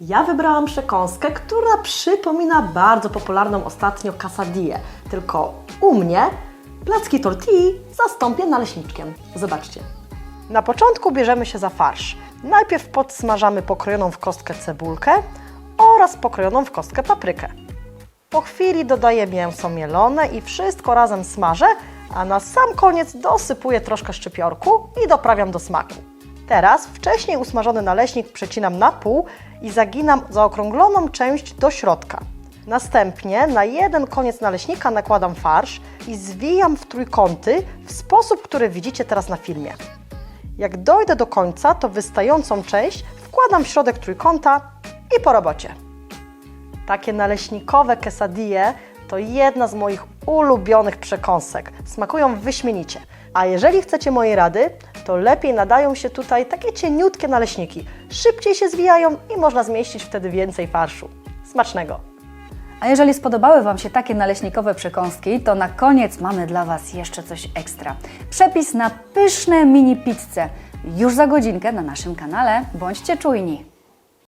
Ja wybrałam przekąskę, która przypomina bardzo popularną ostatnio quesadillę. Tylko u mnie placki tortilli zastąpię naleśniczkiem. Zobaczcie. Na początku bierzemy się za farsz. Najpierw podsmażamy pokrojoną w kostkę cebulkę oraz pokrojoną w kostkę paprykę. Po chwili dodaję mięso mielone i wszystko razem smażę, a na sam koniec dosypuję troszkę szczypiorku i doprawiam do smaku. Teraz wcześniej usmażony naleśnik przecinam na pół i zaginam zaokrągloną część do środka. Następnie na jeden koniec naleśnika nakładam farsz i zwijam w trójkąty w sposób, który widzicie teraz na filmie. Jak dojdę do końca, to wystającą część wkładam w środek trójkąta i po robocie. Takie naleśnikowe quesadille to jedna z moich ulubionych przekąsek. Smakują wyśmienicie. A jeżeli chcecie mojej rady, to lepiej nadają się tutaj takie cieniutkie naleśniki. Szybciej się zwijają i można zmieścić wtedy więcej farszu. Smacznego! A jeżeli spodobały Wam się takie naleśnikowe przekąski, to na koniec mamy dla Was jeszcze coś ekstra. Przepis na pyszne mini pizze. Już za godzinkę na naszym kanale. Bądźcie czujni!